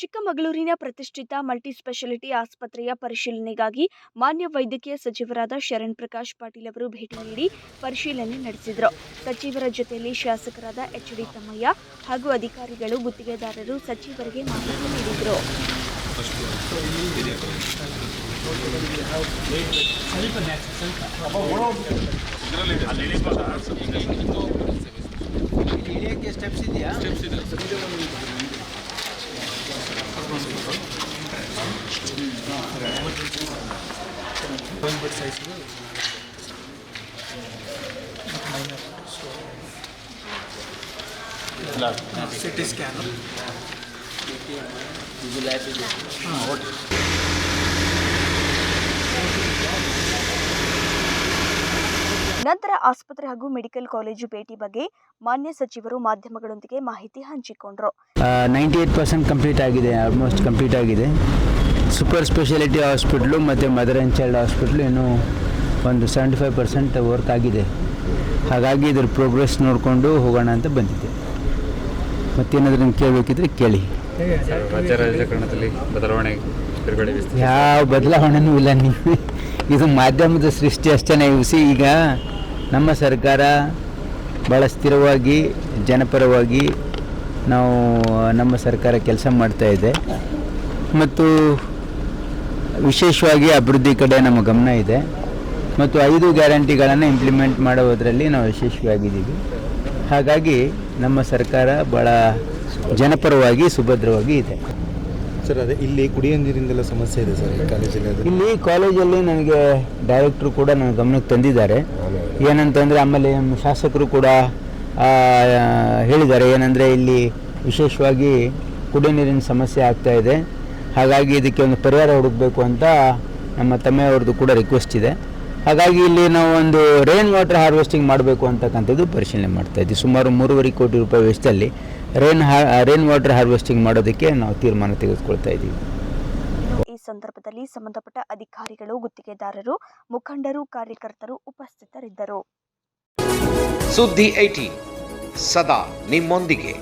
ಚಿಕ್ಕಮಗಳೂರಿನ ಪ್ರತಿಷ್ಠಿತ ಮಲ್ಟಿಸ್ಪೆಷಾಲಿಟಿ ಆಸ್ಪತ್ರೆಯ ಪರಿಶೀಲನೆಗಾಗಿ ಮಾನ್ಯ ವೈದ್ಯಕೀಯ ಸಚಿವರಾದ ಶರಣ್ ಪ್ರಕಾಶ್ ಪಾಟೀಲ್ ಅವರು ಭೇಟಿ ನೀಡಿ ಪರಿಶೀಲನೆ ನಡೆಸಿದರು. ಸಚಿವರ ಜೊತೆಯಲ್ಲಿ ಶಾಸಕರಾದ ಎಚ್ ಡಿ ತಮ್ಮಯ್ಯ ಹಾಗೂ ಅಧಿಕಾರಿಗಳು ಗುತ್ತಿಗೆದಾರರು ಸಚಿವರಿಗೆ ಮಾಹಿತಿ ನೀಡಿದರು. ಸ್ಟೆಪ್ಸ್ ಇದೆಯಾ? ನಂತರ ಆಸ್ಪತ್ರೆ ಹಾಗೂ ಮೆಡಿಕಲ್ ಕಾಲೇಜು ಭೇಟಿ ಬಗ್ಗೆ ಮಾನ್ಯ ಸಚಿವರು ಮಾಧ್ಯಮಗಳೊಂದಿಗೆ ಮಾಹಿತಿ ಹಂಚಿಕೊಂಡರು. ನೈಂಟಿ ಏಟ್ ಪರ್ಸೆಂಟ್ ಕಂಪ್ಲೀಟ್ ಆಗಿದೆ ಆಲ್ಮೋಸ್ಟ್ ಕಂಪ್ಲೀಟ್ ಆಗಿದೆ. ಸೂಪರ್ ಸ್ಪೆಷಾಲಿಟಿ ಹಾಸ್ಪಿಟ್ಲು ಮತ್ತು ಮದರ್ ಆ್ಯಂಡ್ ಚೈಲ್ಡ್ ಹಾಸ್ಪಿಟ್ಲು ಇನ್ನೂ ಒಂದು ಸೆವೆಂಟಿ ಫೈವ್ ಪರ್ಸೆಂಟ್ ವರ್ಕ್ ಆಗಿದೆ. ಹಾಗಾಗಿ ಇದ್ರ ಪ್ರೋಗ್ರೆಸ್ ನೋಡಿಕೊಂಡು ಹೋಗೋಣ ಅಂತ ಬಂದಿದ್ದೆ. ಮತ್ತೇನಾದ್ರೂ ಕೇಳಬೇಕಿದ್ರೆ ಕೇಳಿ. ರಾಜ್ಯ ರಾಜಕಾರಣದಲ್ಲಿ ಬದಲಾವಣೆ ಯಾವ ಬದಲಾವಣೆನೂ ಇಲ್ಲ ನೀವು. ಇದು ಮಾಧ್ಯಮದ ಸೃಷ್ಟಿ ಅಷ್ಟೇ ಸಿ ಈಗ ನಮ್ಮ ಸರ್ಕಾರ ಭಾಳ ಸ್ಥಿರವಾಗಿ ಜನಪರವಾಗಿ ನಾವು ನಮ್ಮ ಸರ್ಕಾರ ಕೆಲಸ ಮಾಡ್ತಾ ಇದೆ. ಮತ್ತು ವಿಶೇಷವಾಗಿ ಅಭಿವೃದ್ಧಿ ಕಡೆ ನಮ್ಮ ಗಮನ ಇದೆ. ಮತ್ತು ಐದು ಗ್ಯಾರಂಟಿಗಳನ್ನು ಇಂಪ್ಲಿಮೆಂಟ್ ಮಾಡುವುದರಲ್ಲಿ ನಾವು ಯಶಸ್ವಿಯಾಗಿದ್ದೀವಿ. ಹಾಗಾಗಿ ನಮ್ಮ ಸರ್ಕಾರ ಭಾಳ ಜನಪರವಾಗಿ ಸುಭದ್ರವಾಗಿ ಇದೆ. ಸರ್ ಅದೇ ಇಲ್ಲಿ ಕುಡಿಯೋ ನೀರಿಂದೆಲ್ಲ ಸಮಸ್ಯೆ ಇದೆ ಸರ್ ಕಾಲೇಜಲ್ಲಿ ಇಲ್ಲಿ ಕಾಲೇಜಲ್ಲಿ ನನಗೆ ಡೈರೆಕ್ಟ್ರು ಕೂಡ ನನ್ನ ಗಮನಕ್ಕೆ ತಂದಿದ್ದಾರೆ. ಏನಂತಂದರೆ ಆಮೇಲೆ ನಮ್ಮ ಶಾಸಕರು ಕೂಡ ಹೇಳಿದ್ದಾರೆ. ಏನಂದರೆ ಇಲ್ಲಿ ವಿಶೇಷವಾಗಿ ಕುಡಿಯೋ ನೀರಿನ ಸಮಸ್ಯೆ ಆಗ್ತಾ ಇದೆ. ಹಾಗಾಗಿ ಇದಕ್ಕೆ ಒಂದು ಪರಿಹಾರ ಹುಡುಕಬೇಕು ಅಂತ ನಮ್ಮ ತಮ್ಮೆಯವ್ರದ್ದು ಕೂಡ ರಿಕ್ವೆಸ್ಟ್ ಇದೆ. ಹಾಗಾಗಿ ಇಲ್ಲಿ ನಾವು ಒಂದು ರೈನ್ ವಾಟರ್ ಹಾರ್ವೆಸ್ಟಿಂಗ್ ಮಾಡಬೇಕು ಅಂತಕ್ಕಂಥದ್ದು ಪರಿಶೀಲನೆ ಮಾಡ್ತಾ ಇದ್ದೀವಿ ಸುಮಾರು ಮೂರುವರೆ ಕೋಟಿ ರೂಪಾಯಿ ವೆಚ್ಚದಲ್ಲಿ ರೈನ್ ಹಾ ರೈನ್ ವಾಟರ್ ಹಾರ್ವೆಸ್ಟಿಂಗ್ ಮಾಡೋದಕ್ಕೆ ನಾವು ತೀರ್ಮಾನ ತೆಗೆದುಕೊಳ್ತಾ ಇದ್ದೀವಿ ಈ ಸಂದರ್ಭದಲ್ಲಿ ಸಂಬಂಧಪಟ್ಟ ಅಧಿಕಾರಿಗಳು ಗುತ್ತಿಗೆದಾರರು ಮುಖಂಡರು ಕಾರ್ಯಕರ್ತರು ಉಪಸ್ಥಿತರಿದ್ದರು. ಸುದ್ದಿ ಐಟಿ ಸದಾ ನಿಮ್ಮೊಂದಿಗೆ.